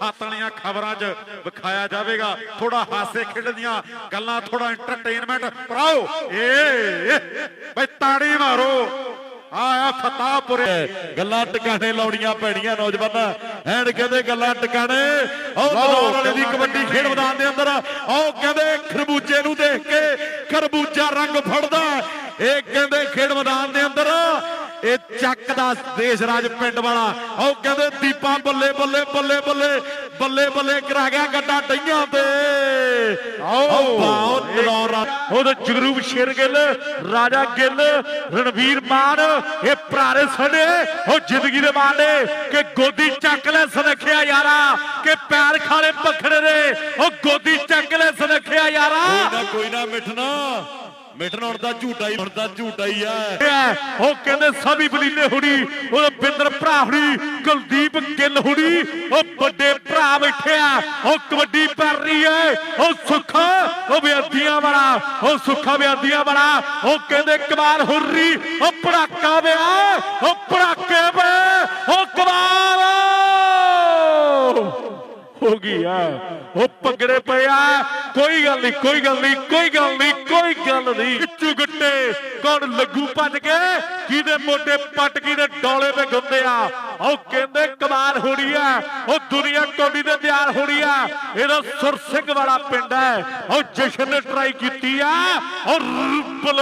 ਸੱਤ ਵਾਲੀਆਂ ਖਬਰਾਂ 'ਚ ਵਿਖਾਇਆ ਜਾਵੇਗਾ। ਥੋੜਾ ਹਾਸੇ ਖੇਡ ਦੀਆਂ ਗੱਲਾਂ ਥੋੜਾ ਐਂਟਰਟੇਨਮੈਂਟ ਪਰਾਓ ਏ ਬਈ ਤਾੜੀ ਮਾਰੋ। ਆਇਆ ਫਤਾਹਪੁਰੇ। ਗੱਲਾਂ ਟਿਕਾਣੇ ਲਾਉਣੀਆਂ ਪੈਣੀਆਂ ਨੌਜਵਾਨਾਂ। ਐਨ ਕਹਿੰਦੇ ਗੱਲਾਂ ਟਿਕਾਣੇ। ਉਹ ਮਨੋਰ ਵਾਲੇ ਦੀ ਕਬੱਡੀ ਖੇਡ ਮੈਦਾਨ ਦੇ ਅੰਦਰ। ਉਹ ਕਹਿੰਦੇ ਖਰਬੂਜੇ ਨੂੰ ਦੇਖ ਕੇ ਖਰਬੂਜਾ ਰੰਗ ਫੜਦਾ। ਇਹ ਕਹਿੰਦੇ ਖੇਡ ਮੈਦਾਨ ਦੇ ਅੰਦਰ ਇਹ ਚੱਕ ਦਾ ਦੇਸ਼ ਰਾਜ ਪਿੰਡ ਵਾਲਾ। ਉਹ ਕਹਿੰਦੇ, ਦੀਪਾ ਬੱਲੇ ਬੱਲੇ ਬੱਲੇ ਬੱਲੇ ਬੱਲੇ ਬੱਲੇ ਕਰਾ ਗਿਆ ਗੱਡਾ ਡਈਆਂ ਤੇ। ਆਓ। ਬਾਓ ਨਲੌਰਾ ਉਹਦੇ ਜਗਰੂਪ ਸ਼ੇਰਗਿੱਲ ਰਾਜਾ ਗਿੱਲ, ਰਣਵੀਰ ਮਾਨ, ਇਹ ਭਰਾਰੇ ਸਣੇ, ਉਹ ਜ਼ਿੰਦਗੀ ਦੇ ਮਾਣੇ ਕਿ ਗੋਦੀ ਚੱਕ ਲੈ ਸਨਖਿਆ ਕਿ ਪੈਰ ਖਾਲੇ ਪਖੜੇ ਨੇ। ਉਹ ਗੋਦੀ ਚੱਕ ਲੈ ਸਨਖਿਆ ਯਾਰਾ। ਕੋਈ ਨਾ ਕੋਈ ਨਾ ਹੁਣ ਤਾਂ ਝੂਟਾ ਹੀ ਹੁਣ ਤਾਂ ਝੂਟਾ ਹੀ ਆ। ਉਹ ਕਹਿੰਦੇ ਸਭੀ ਬਲੀਲੇ ਹੁਣੀ ਉਹ ਬਿੰਦਰ ਭਰਾ ਹੁਣੀ ਕੁਲਦੀਪ ਗਿੱਲ ਹੁਣੀ ਉਹ ਵੱਡੇ ਭਰਾ ਬੈਠੇ ਆ। ਉਹ ਕਬੱਡੀ ਪੈ ਰਹੀ ਹੈ। ਉਹ ਸੁੱਖਾ ਉਹ ਵਿਆਦੀਆਂ ਵਾਲਾ ਉਹ ਸੁੱਖਾ ਵਿਆਦੀਆਂ ਵਾਲਾ। ਉਹ ਕਹਿੰਦੇ ਕਮਾਲ ਹੁਰਰੀ ਉਹ ਪੜਾਕਾ ਵਿਆ ਉਹ ਹੋ ਗਈ ਆ। ਉਹ ਪਗੜੇ ਪਿਆ ਕੋਈ ਗੱਲ ਨਹੀਂ ਕੋਈ ਗੱਲ ਨਹੀਂ ਕੋਈ ਗੱਲ ਨਹੀਂ ਕੋਈ ਗੱਲ ਨਹੀਂ ਖਿੱਚੂ ਗੱਟੇ, ਕੌਣ ਲੱਗੂ ਭੱਜ ਕੇ ਕਿਹਦੇ ਮੋਢੇ ਪੱਟ ਕਿਹਦੇ ਡੋਲੇ ਤੇ ਗੁੰਦੇ ਆ? ਉਹ ਕਹਿੰਦੇ ਕਮਾਲ ਹੋਣੀ ਆ। ਉਹ ਦੁਨੀਆ ਕੌਡੀ ਤੇ ਤਿਆਰ ਹੋਣੀ ਆ। ਇਹਦਾ ਸੁਰ ਸਿੰਘ ਵਾਲਾ ਪਿੰਡ ਹੈ। ਉਹ ਜਸ਼ਨ ਨੇ ਟਰਾਈ ਕੀਤੀ ਆ। ਉਹ ਰੁਪਲ